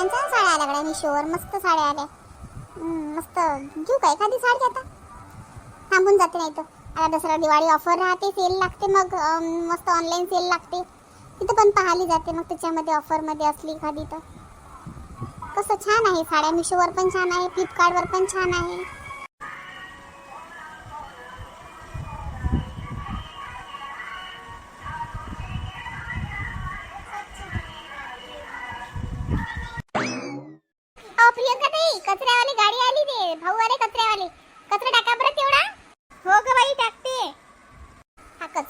कलरांच्या साड्या आल्या गड्या मिशोवर मस्त साड्या आल्या. मस्त. घेऊ का एखादी साडी आता? थांबून जाते नाही तर. आता दसरा दिवाळी ऑफर राहते सेल लागते मग मस्त ऑनलाईन सेल लागते. तिथं पण पाहिली जाते मग त्याच्यामध्ये ऑफरमध्ये असली एखादी तर. कसं छान आहे साड्या मिशोवर पण छान आहे फ्लिपकार्टवर पण छान आहे.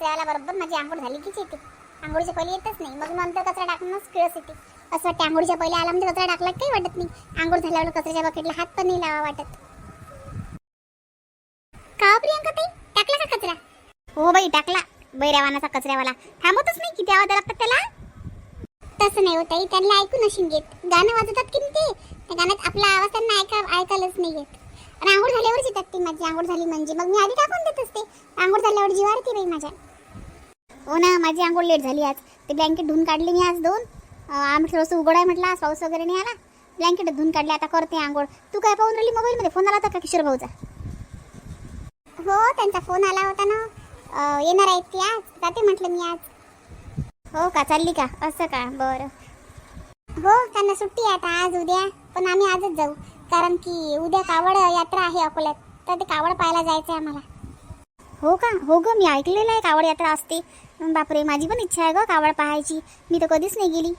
कचऱ्याला बरोबर माझी आंघोळ झाली कीच येते. आंघोळीच्या पहिले येतच नाही. मग नंतर कचरा टाकूनच किळस येते असं वाटतं आंघोळीच्या पहिले आला म्हणजे कचरा टाकला काही वाटत नाही. आंघोळ झाल्यावर कचऱ्याच्या बकेटला हात पण नाही लावा वाटत. का हो प्रियंका ताई? टाकला का कचरा? हो बाई टाकला. बैरावानाचा कचऱ्यावाला. थांबतच नाही किती आवाज लागतात त्याला. तसं नाही होत आई त्यांना ऐकू नशीन घेत. गाणं वाजवतात की ते? त्या गाण्यात आपला आवाज त्यांना ऐका ऐकायलाच नाही येत. आणि आंघोळ झाल्यावरच येतात ती. माझी आंघोळ झाली म्हणजे. मग मी आधी टाकून देत असते. आंघोळ झाल्यावर जीवारती बाई माझ्या. हो ना माझी आंघोळ लेट झाली आज. ते ब्लँकेट धुवून काढले मी आज दोन. अं, आम्ही थोडंसं उघड आहे म्हटलं आज पाऊस वगैरे नाही आला. ब्लँकेट धुवून काढले आता करते आंघोळ. तू काय पाहून राहिली मोबाईलमध्ये फोन आला होता का किशोर भाऊचा? हो त्यांचा फोन आला होता ना. येणार आहेत ते आज. जाते म्हटलं मी आज. हो का? चालली का? असं का? बरं. हो त्यांना सुट्टी आहे आता आज उद्या. पण आम्ही आजच जाऊ. कारण की उद्या कावड यात्रा आहे अकोल्यात. तर ते कावड पाहायला जायचं आहे आम्हाला. हो का? हो ग मी ऐकलेलं आहे कावड यात्रा असते. बापरे माझी पण इच्छा आहे ग कावड पाहायची. मी तर कधीच नाही गेली.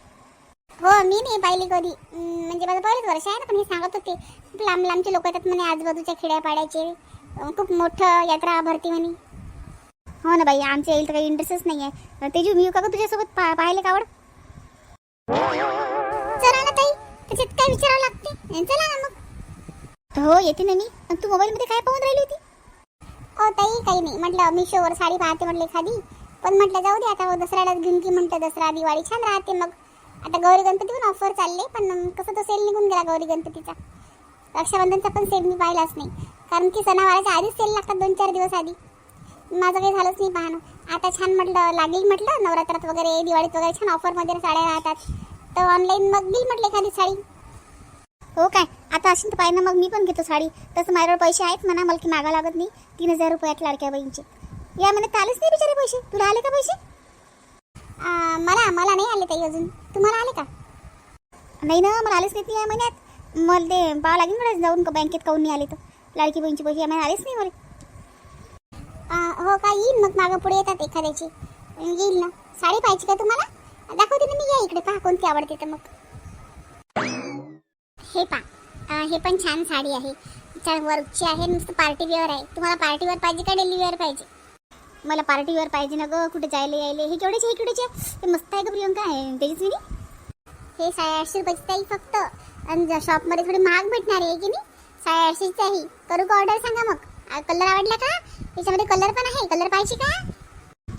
हो मी नाही पाहिली कधी. म्हणजे माझं पहिलेच वर्ष आहे ना पण हे सांगत होते. लांब लांबचे लोक येतात म्हणे आजूबाजूच्या खेड्यापाड्याचे. खूप मोठं यात्रा भरती म्हणे. हो ना बाई आमच्या येईल तर काही इंटरेस्टच नाही आहे तेजू मी का तुझ्यासोबत पा पाहिले कावड? चला ना ताई त्याच्यात काय विचारावं लागते. चला ना मग. हो येते ना मी. तू मोबाईलमध्ये काय पाहून राहिली होती? हो ताई काही नाही. म्हटलं मिशोवर साडी पाहते म्हटलं एखादी. पण म्हटलं जाऊ दे आता हो, दसऱ्यालाच घेऊन की म्हटलं दसरा दिवाळी छान राहते मग. आता गौरी गणपती पण ऑफर चालले पण कसं तो सेल निघून गेला गौरी गणपतीचा. रक्षाबंधनचा पण सेल मी पाहिलाच नाही. कारण की सणावाराच्या आधीच सेल लागतात दोन चार दिवस आधी. माझं काही झालंच नाही पाहणं. आता छान म्हटलं लागेल म्हटलं नवरात्रात वगैरे दिवाळीत वगैरे छान ऑफरमध्ये साड्या राहतात. तर ऑनलाईन मग घेईल म्हटलं एखादी साडी. हो काय? आता असेल तर पाहिजे मग मी पण घेतो साडी. तसं माझ्यावर पैसे आहेत म्हणा मला की मागा लागत नाही. तीन हजार रुपयात लाडक्या बहीणचे. या महिन्यात आलेच नाही बिचारे पैसे. तुला आले का पैसे? मला मला नाही आले ताई अजून. तुम्हाला आले का? नाही ना मला आलेच नाही या महिन्यात. मला ते पाहावं लागेल मला जाऊन का बँकेत काऊन नाही आले तर. लाडकी बहीणचे पैसे या महिन्यात आलेच नाही मला. हो का येईल मग मागं पुढे येतात एखाद्याची. येईल ना. साडी पाहिजे का तुम्हाला? दाखवते ना मी या इकडे. पहा कोणती आवडते तर मग. हे पा. हे पण छान साडी आहे. छान वर्कची आहे नुसतं पार्टी वेअर आहे. तुम्हाला पार्टी वेअर पाहिजे का डेली वेअर पाहिजे? मला पार्टी वेअर पाहिजे ना गं कुठे जायला यायले? हे केवढेचे हे केवढेचे ते मस्त आहे का प्रियंका. आहे त्याचीच मी हे साडे आठशे रुपयाची ताई फक्त. आणि शॉपमध्ये थोडी महाग भेटणार आहे की नाही? साडे आठशेची आहे. करू का ऑर्डर सांगा मग? कलर आवडला का? त्याच्यामध्ये कलर पण आहे. कलर पाहिजे का?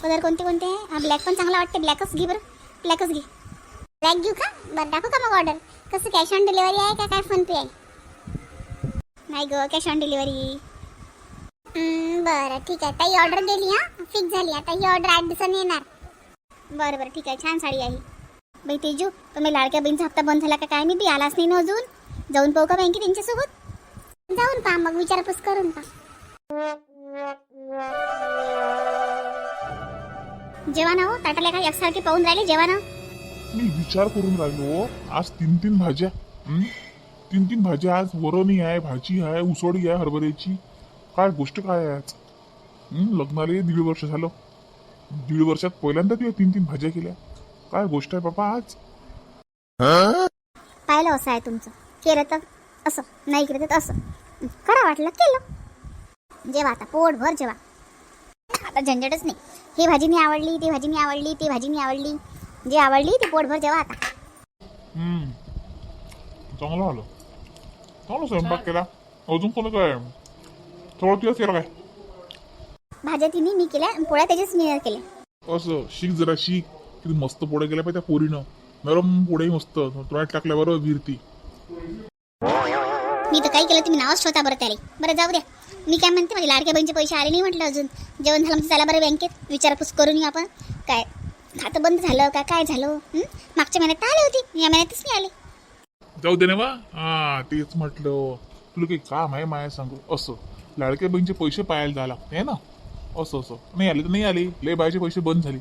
कलर कोणते कोणते? आहे ब्लॅक पण चांगला वाटते ब्लॅकच घे बरं. ब्लॅकच घे. बॅग घेऊ का? बरं टाकू का मग ऑर्डर कसं कॅश ऑन डिलिव्हरी आहे का काय फोनपे आहे? नाही ग कॅश ऑन डिलिव्हरी बरं ठीक आहे. ताई ऑर्डर दिली हा? फिक्स झाली. आता ही ऑर्डर आठ दिवसांनी येणार. बरं बरं ठीक आहे. छान साडी आहे बाई तेजू तुम्ही लाडक्या बहीणचा हप्ता बंद झाला का काय मी आलाच नाही ना अजून? जाऊन पाहू का बँकेत त्यांच्यासोबत? जाऊन पहा मग विचारपूस करून पहा. जेवण हो ताटाला काय एकसारखे पाहून राहिले जेवण मी विचार करून राहिलो हो. आज तीन तीन भाज्या हं? तीन तीन भाज्या आज वरणी आहे भाजी आहे उसळी आहे हरभऱ्याची. काय गोष्ट काय आहे आज? हं? लग्नाला दीड वर्ष झालं. दीड वर्षात पहिल्यांदा तुझ्या तीन तीन भाज्या केल्या. काय गोष्ट आहे बाबा आज? पाहिलं असं आहे तुमचं. केलं तर असं नाही केलं तर असं. करा वाटलं केलं. जेवा आता पोटभर जेवा. आता झंझटच नाही. ही भाजी मी आवडली ती भाजी मी आवडली ती भाजी मी आवडली. जी आवडली ती पोटभर जेवा आता. हं. चांगलं आलं चांगलं स्वयंपाक केला. अजून कोणी काय? थोडं दिवस केला काय? भाज्या तिने मी केल्या आणि पोळ्या त्याच्याच मी केल्या. असं शिक जरा शिक. किती मस्त पोळ्या केल्या पाहिजे त्या पोरीनं. नरम पोळ्याही मस्त. तोंडात टाकल्याबरोबर विरती मी तर काय केलं तुम्ही नावच ठेवता बरं त्याला. बरं जाऊ द्या. मी काय म्हणते माझे लाडक्या बहिणीचे पैसे आले नाही म्हटलं अजून. जेवण झालं म्हणजे चला बरं बँकेत. विचारपूस करून येऊ आपण. काय? खातं बंद झालं? का काय झालं? मागच्या महिन्यात आले होती. या महिन्यातच नाही आले. जाऊ दे ना वा हा तेच म्हटलं. तुला काही काम आहे माया सांगू? असं. लाडक्या बहिणीचे पैसे पाहायला जायला लागते है ना? असं असं. नाही आले तर नाही आले. लय बायचे पैसे बंद झाले.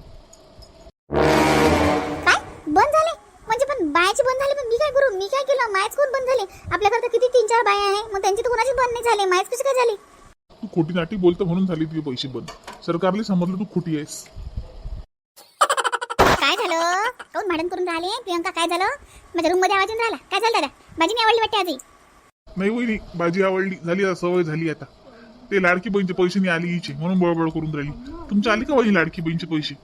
काय? बंद झाले? म्हणजे पण बायाचे बंद झाले पण मी काय करू? मी काय केलं? मायच कोण बंद झाले? आपल्या घरात किती तीन चार बाया आहे. मग त्यांची तर कोणाची बंद नाही झाले? मायच कशी काय झाली? तू खोटी नाटी बोलतो म्हणून झाली तुझे पैसे बंद. सरकारला समजलं तू खोटी आहेस. कोण भांडण करून राहिले? प्रियंका काय झालं? माझ्या रूममध्ये आवाज येऊन राहिला. काय झालं दादा? भाजी नाही आवडली वाटते आधी नाही वहिनी भाजी आवडली. झाली आता सवय झाली आता. ते लाडकी बहिणीचे पैसे नाही आली हिचे. म्हणून बळबळ करून राहिली. तुमच्या आली का वहिनी लाडकी बहिणीचे पैसे?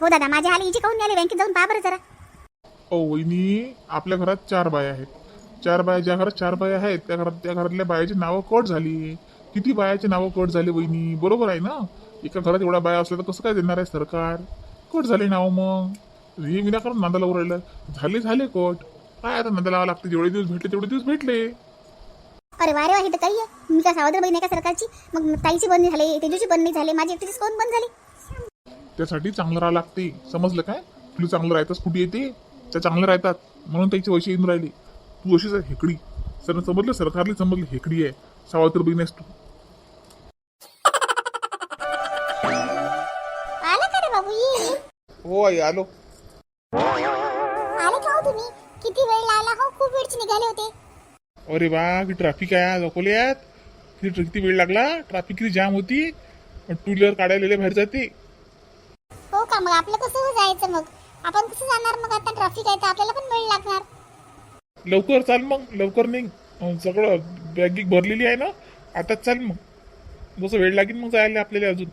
हो दादा. माझ्या आली हिची काऊन नाही आली? बँकेत जाऊन पहा बरं जरा. ओ वहिनी आपल्या घरात चार बाया आहेत. चार बाया ज्या घरात चार बाया आहेत त्या घरात त्या घरातल्या बायाची नावं कट झाली. किती बायाचे नावं कट झाले वहिनी? बरोबर आहे ना? एका घरात एवढ्या बाया असल्या तर कसं काय देणार आहे सरकार? कट झाले नाव मग. हे विनाकारण नांदा लावून राहिलं झाले झाले कट. काय आता नांदा लावा लागते? जेवढे दिवस भेटले तेवढे दिवस भेटले. अरे वारे वा हे तर काही आहे. मी काय सावत्र बहीण आहे का सरकारची. मग ताईची बंद झाली तेजूची बंद नाही झाली माझी एकटीचीच कोण बंद झाली? त्यासाठी चांगलं राहा लागते. समजलं काय? तुला चांगलं राहताच कुठे येते? त्या चांगलं राहतात. म्हणून त्याची वैशी येऊन राहिली. तू अशीच आहे हेकडी. सर समजलं? सरकारला समजलं हेकडी आहे. सावत्र बहीण आहेस तू. आला का रे बाबू? हो आई आलो. का तुम्ही? किती वेळ लागला? हो खूप वेळची निघाले होते. अरे वा किती ट्रॅफिक आहे आज अकोल्यात. किती किती वेळ लागला? ट्रॅफिक किती जाम होती? टू व्हीलर काढायला बाहेर जाते. हो का मग? आपलं कसं हो जायचं मग? आपण कसं जाणार मग? आता ट्रॅफिक आहे तर आपल्याला पण वेळ लागणार. लवकर चाल मग. लवकर नाही सगळं बॅगिंग भरलेली आहे ना? आताच चाल मग. जसं वेळ लागेल मग जायला आपल्याला अजून.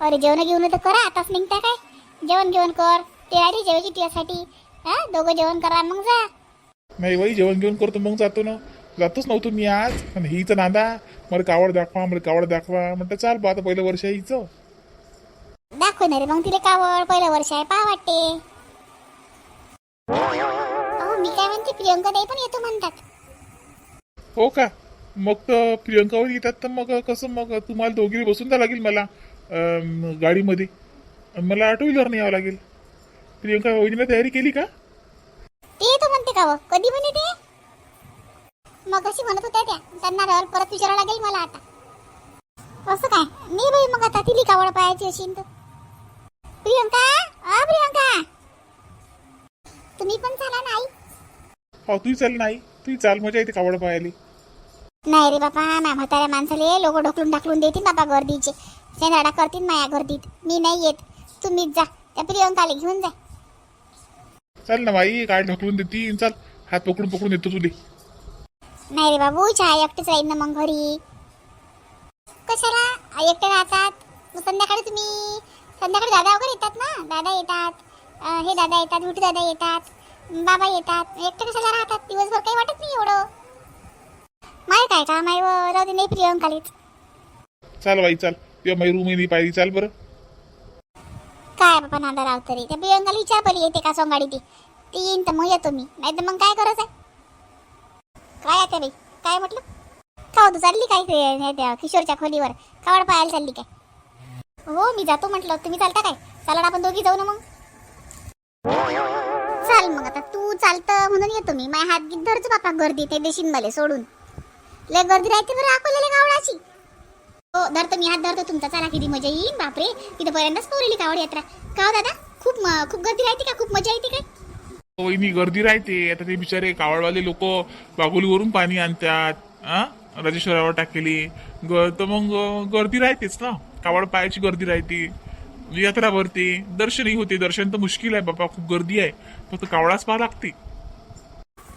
अरे जेवण घेऊन तर करा. आताच निघता काय? जेवण घेऊन कर. तयारी जेवायची तुझ्यासाठी. हा दोघं जेवण करा मग जा. नाही बाई जेवण घेऊन करतो मग जातो ना. जातोच नव्हतो मी आज. पण हिचं नांदा. मला कावड दाखवा मला कावड दाखवा. म्हटलं चाल बा आता पहिलं वर्ष आहे हिचं दाखवणार रे मग तिला कावड पहिलं वर्ष आहे पहा वाटते. अहो मी काय म्हणते प्रियंका ताई पण येतो म्हणतात. हो का? मग तर प्रियंकावर येतात तर मग कसं मग तुम्हाला दोघी बसून द्या लागेल मला अं, गाडीमध्ये. मला टू व्हीलरने यावं लागेल. प्रियंका वहिनीला तयारी केली का? ते येतो म्हणते का व? कधी म्हणे ते? मग अशी म्हणत होत्या त्या. त्यांना रवर परत विचारावं लागेल मला आता. असं काय? नाही बाई मग आता तिली कावड पाहायची अशी तर. प्रियंका? अ प्रियंका? तुम्ही पण चला नाही हो तू चाल नाही तू चाल मजा येते कावड पाहायला. नाही रे बापा माझ्या म्हाताऱ्या माणसाले लोक ढकलून ढकलून देतील बाबा गर्दीचे. शेंदाडा करतील माया गर्दीत. मी नाही येत. तुम्हीच जा. त्या प्रियंकाला घेऊन जा. चाल ना बाई काय ढकलून देती. चाल हात पकडून पकडून येतो तुले. नाही रे बाबू चहा एकटेच राहील ना मग घरी. कशाला? एकटे राहतात. मग संध्याकाळी तुम्ही? संध्याकाळी दादा वगैरे येतात ना? दादा येतात. अ, हे दादा येतात विठू दादा येतात बाबा येतात. एकटे कशाला राहतात? दिवसभर काही वाटत नाही एवढं. माय काय आहे व? राहू दे नाही प्रियंकालीच. चाल बाई चाल. तेव्हा माझी रूम येईल पाहिजे चाल बरं. काय बाबा नांदा राव तरी? त्या प्रियंकाला विचार पडली येते का सोंगाडी ती? ती येईन तर मग येतो मी. नाही तर मग काय करायचं काय आहे बाई? काय म्हटलं? का तू चालली काय ते- हे त्या किशोरच्या खोलीवर? कावड पाहायला चालली काय? हो मी जातो म्हटलं. तुम्ही चालता काय? चला ना आपण दोघी जाऊ ना मग. चाल मग आता. तू चालतं म्हणून येतो मी. माझ्या हात गीत धरतो बापा गर्दी ते देशील मला सोडून. लय गर्दी राहते बरं अकोल्याला कावडाची हो धरतो मी हात धरतो तुमचा चला किती मजा येईल बापरे. तिथं पहिल्यांदाच पोरली कावड यात्रा. का हो दादा? खूप म- खूप गर्दी राहते का? खूप मजा येते काय? वहिनी गर्दी राहते. आता ते बिचारे कावडवाले लोक बागोलीवरून पाणी आणतात आ? राजेश्वरावर टाकेली. ग तर मग अं, गर्दी राहतेच ना. कावड पायाची गर्दी राहते. यात्रा भरते. दर्शनही होते. दर्शन तर मुश्किल आहे बाबा खूप गर्दी आहे. फक्त कावडाच पाहा लागते.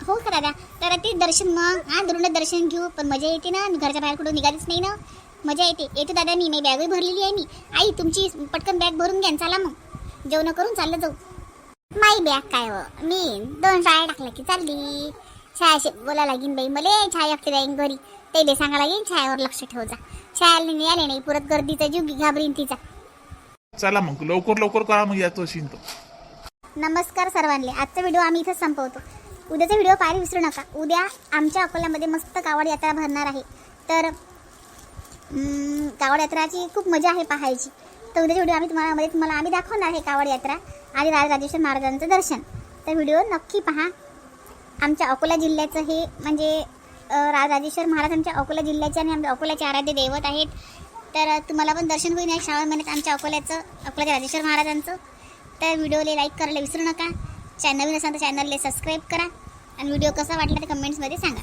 हो का दादा? तर ते दर्शन मग हा दुरुंड दर्शन घेऊ पण मजा येते ना. मी घरच्या बाहेर कुठं निघालीच नाही ना. मजा येते. येतो दादा मी माझी बॅगही भरलेली आहे मी. आई तुमची पटकन बॅग भरून घ्या चला मग. जेवण करून चाललं जाऊ. माई बॅग काय हो? मी दोन शाळा टाकल्या की चालली. शाळेशी बोला लागीन बाई मले छाया एकटे राहीन घरी. ते सांगा लागेल छायावर लक्ष ठेव जा. शाळेला नाही आले नाही पुरत गर्दीचा जीव घाबरीन तिचा. चला मग लवकर लवकर करा मग असेल तर. नमस्कार सर्वांना आजचा व्हिडिओ आम्ही इथंच संपवतो. उद्याचा व्हिडिओ पाहायला विसरू नका. उद्या आमच्या अकोल्यामध्ये मस्त कावड यात्रा भरणार आहे. तर कावड यात्राची खूप मजा आहे पाहायची. तर उद्याच्या व्हिडिओ आम्ही तुम्हाला मध्ये तुम्हाला आम्ही दाखवणार आहे कावड यात्रा आणि राजराजेश्वर महाराजांचं दर्शन. तर व्हिडिओ नक्की पहा. आमच्या अकोला जिल्ह्याचं हे म्हणजे राजराजेश्वर राजेश्वर महाराज आमच्या अकोला जिल्ह्याचे आणि आमच्या अकोल्याचे आराध्य दैवत आहेत. तर तुम्हाला पण दर्शन होईल या श्रावण महिन्यात आमच्या अकोल्याचं अकोल्याच्या राजेश्वर महाराजांचं. तर व्हिडिओला लाईक करायला विसरू नका. चॅनल नसाल तर चॅनलला सबस्क्राईब करा. आणि व्हिडिओ कसा वाटला ते कमेंट्समध्ये सांगा.